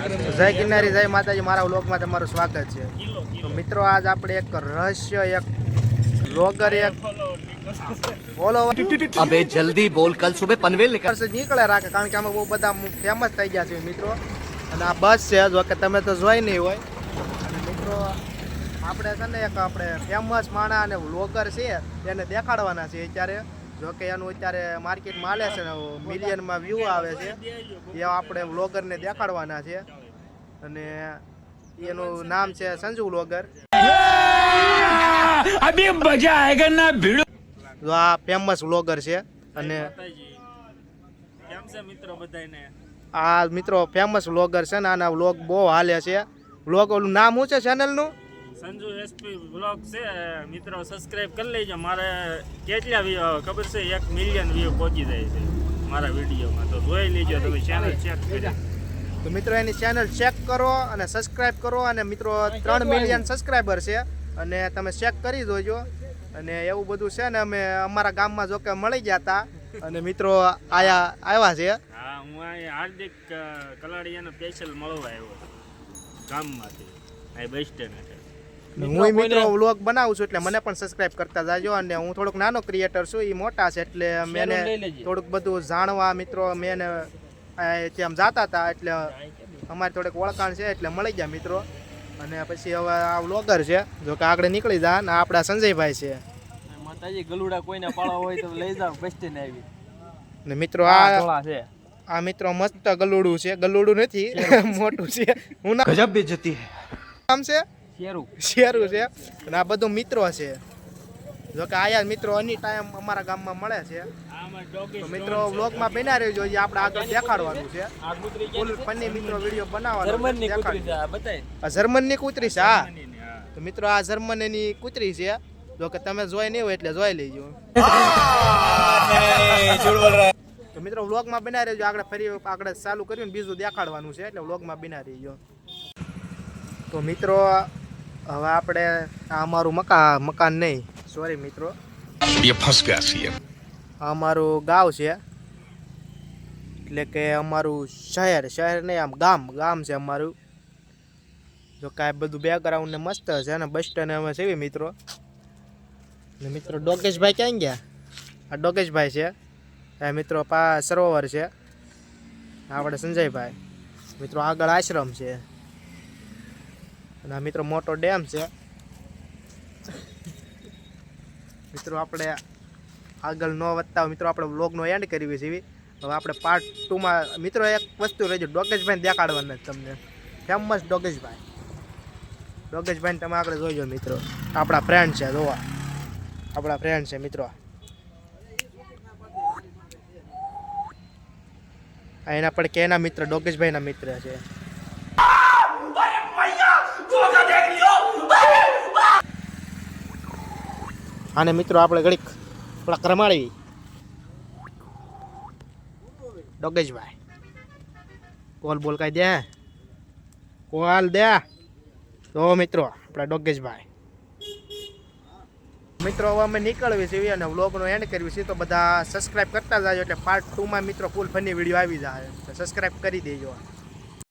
જય કિનારી જય માતાજી મારા વ્લોગમાં તમારું સ્વાગત છે. તો મિત્રો આજ આપણે એક રહસ્ય એક વ્લોગર એક બોલો અબે જલ્દી બોલ કલ સુબે પનવેલ નીકળશે નીકળે રાખે કારણ કે અમે બહુ બધા ફેમસ થઈ ગયા છે મિત્રો. અને આ બસ છે જો કે તમે તો જોઈ નહીં હોય. અને મિત્રો આપણે છે ને એક આપણે ફેમસ માણા અને વ્લોગર છે એને દેખાડવાના છે અત્યારે. જોકે એનું અત્યારે માર્કેટ માલે છે ને મિલિયનમાં વ્યૂ આવે છે. એ આપણે વ્લોગરને દેખાડવાના છે. અને એનું નામ છે સંજુ વ્લોગર જો આ ફેમસ વ્લોગર છે અને આ મિત્રો ફેમસ વ્લોગર છે ને આના વ્લોગ બહુ હાલે છે. વ્લોગ ઓલું નામ શું છે ચેનલનું સંજુ એસપી બ્લોગ છે મિત્રો સબસ્ક્રાઇબ કરી લેજો. મારે કેટલા વ્યૂ ખબર છે? એક મિલિયન વ્યૂ પહોંચી જાય છે મારા વિડીયોમાં. તો જોઈ લેજો તમે ચેનલ ચેક કરી. તો મિત્રો એની ચેનલ ચેક કરો અને સબસ્ક્રાઇબ કરો. અને મિત્રો ત્રણ મિલિયન સબસ્ક્રાઈબર છે. અને તમે ચેક કરી જોજો. અને એવું બધું છે ને અમે અમારા ગામમાં જોકે મળી ગયા હતા અને મિત્રો આયા આવ્યા છે. હા હું અહીંયા હાર્દિક કલાડિયાનો સ્પેશિયલ મળવા આવ્યો ગામમાંથી. અહીં બસ સ્ટેન્ડ હું મિત્રો વ્લોગ બનાવું છું એટલે મને પણ સબસ્ક્રાઇબ કરતા જાજો અને હું થોડોક નાનો ક્રિએટર છું એ મોટા છે એટલે મેને થોડુંક બધું જાણવા મિત્રો મેને ત્યાં જાતા હતા એટલે અમારે થોડીક ઓળખાણ છે એટલે મળી ગયા મિત્રો. અને પછી હવે આ વ્લોગર છે જો કે આગળ નીકળી જા ને આપણા સંજયભાઈ છે. માતાજી ગલુડા કોઈને પાળવા હોય તો લઈ જાવ બેસ્ટી ને આવી. ને મિત્રો આ છે. આ મિત્રો મસ્ત ગલુડું છે ગલુડું નથી મોટું છે. હું ના ગજબ બેજતી હે. નામ છે? શેરું શેરું છે. અને આ બધું મિત્રો છે. જો કે આયા મિત્રો અની ટાઈમ અમારા ગામમાં મળે છે. મિત્રો વ્લોગમાં બના રહેજો. જે આપણે આગળ દેખાડવાનું છે. ફૂલ ફની મિત્રો વીડિયો બનાવવાનો જર્મનની કૂતરી છે આ જર્મનની કૂતરી છે હા. તો મિત્રો આ જર્મનની કૂતરી છે. જો કે તમે જોઈ નહીં હોય એટલે જોઈ લેજો. તો મિત્રો વ્લોગમાં બના રહેજો. આગળ ફરી આગળ ચાલુ કર્યું ને બીજું દેખાડવાનું છે એટલે વ્લોગમાં બના રહેજો. તો મિત્રો હવે આપણે આ અમારું મકા મકાન નહીં. સોરી મિત્રો. અમારું ગામ છે. એટલે કે અમારું શહેર શહેર નહીં આમ ગામ ગામ છે અમારું. જો કાંઈ બધું બેકગ્રાઉન્ડ ને મસ્ત છે ને બસ સ્ટેન્ડ અમે છે મિત્રો. ને મિત્રો ડોકેશભાઈ ક્યાં ગયા? આ ડોકેશભાઈ છે. એ મિત્રો પા સરોવર છે. આપણે સંજયભાઈ. મિત્રો આગળ આશ્રમ છે. અને આ મિત્રો મોટો ડેમ છે. મિત્રો આપણે આગળ ન વધતા મિત્રો આપણે વ્લોગનો એન્ડ કરવી છે હવે આપણે પાર્ટ ટુમાં મિત્રો એક વસ્તુ રહેજો ડોગેશભાઈ દેખાડવાના જ તમને. ફેમસ ડોગેશભાઈ. ડોગેશભાઈને તમે આગળ જોઈજો મિત્રો. આપણા ફ્રેન્ડ છે, જોવા. આપણા ફ્રેન્ડ છે મિત્રો. એના પણ કે એના મિત્ર? ડોગેશભાઈના મિત્ર છે. આને મિત્રો આપણે ઘડીક થોડાક રમાડવી ડોગેશભાઈ, કોલ બોલ કાંઈ દે? કોલ દે. તો મિત્રો, આપણા ડોગેશભાઈ. મિત્રો, હવે અમે નીકળવી છીએ અને વ્લોગનો એન્ડ કરવી છે, તો બધા સબસ્ક્રાઇબ કરતા જાજો, એટલે પાર્ટ ટુમાં મિત્રો ફૂલ ફની વીડિયો આવી જાય. સબસ્ક્રાઈબ કરી દેજો.